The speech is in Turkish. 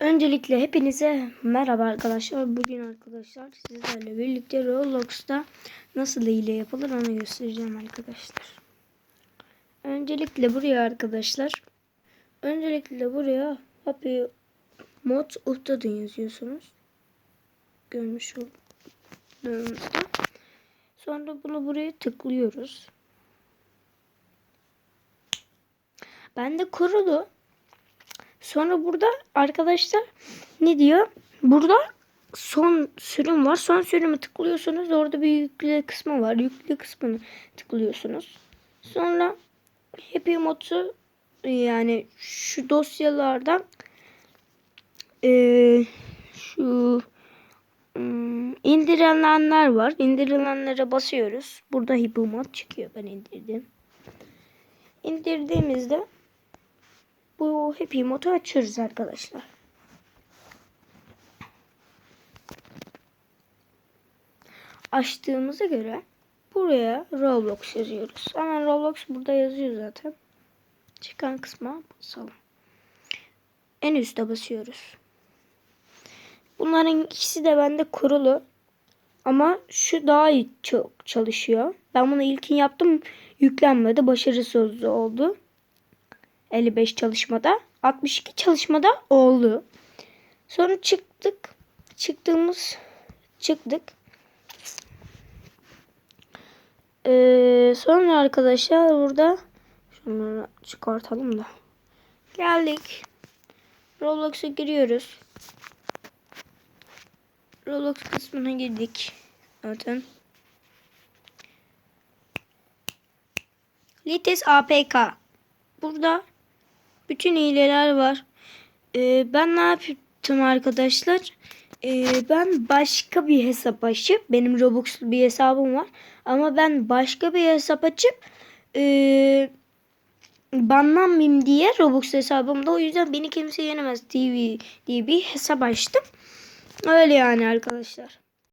Öncelikle hepinize merhaba arkadaşlar. Bugün arkadaşlar sizlerle birlikte Roblox'ta nasıl hile yapılır onu göstereceğim arkadaşlar. Öncelikle buraya arkadaşlar. Öncelikle buraya Happy Mod Uhtadın yazıyorsunuz. Görmüş olduğunuzda. Sonra bunu buraya tıklıyoruz. Ben de kurulu. Sonra burada arkadaşlar ne diyor? Burada son sürüm var. Son sürümü tıklıyorsunuz. Orada bir yükle kısmı var. Yüklü kısmını tıklıyorsunuz. Sonra Happy Mod'u yani şu dosyalardan eee şu ım, indirilenler var. İndirilenlere basıyoruz. Burada Happy Mod çıkıyor. Ben indirdim. İndirdiğimizde bu Happy Mod'u açıyoruz arkadaşlar. Açtığımıza göre buraya Roblox yazıyoruz. Hemen Roblox burada yazıyor zaten. Çıkan kısma basalım. En üste basıyoruz. Bunların ikisi de bende kurulu. Ama şu daha iyi çok çalışıyor. Ben bunu ilkin yaptım. Yüklenmedi. Başarısız oldu. 55 çalışmada. 62 çalışmada oldu. Sonra çıktık. Çıktığımız çıktık. Ee, sonra arkadaşlar burada şunları çıkartalım da. Geldik. Roblox'a giriyoruz. Roblox kısmına girdik. Zaten. Lites APK. Burada bütün hileler var. Ee, ben ne yaptım arkadaşlar? Ee, ben başka bir hesap açıp benim Robux'lu bir hesabım var. Ama ben başka bir hesap açıp ee, banlanmayayım diye Robux hesabımda o yüzden beni kimse yenemez TV diye bir hesap açtım. Öyle yani arkadaşlar.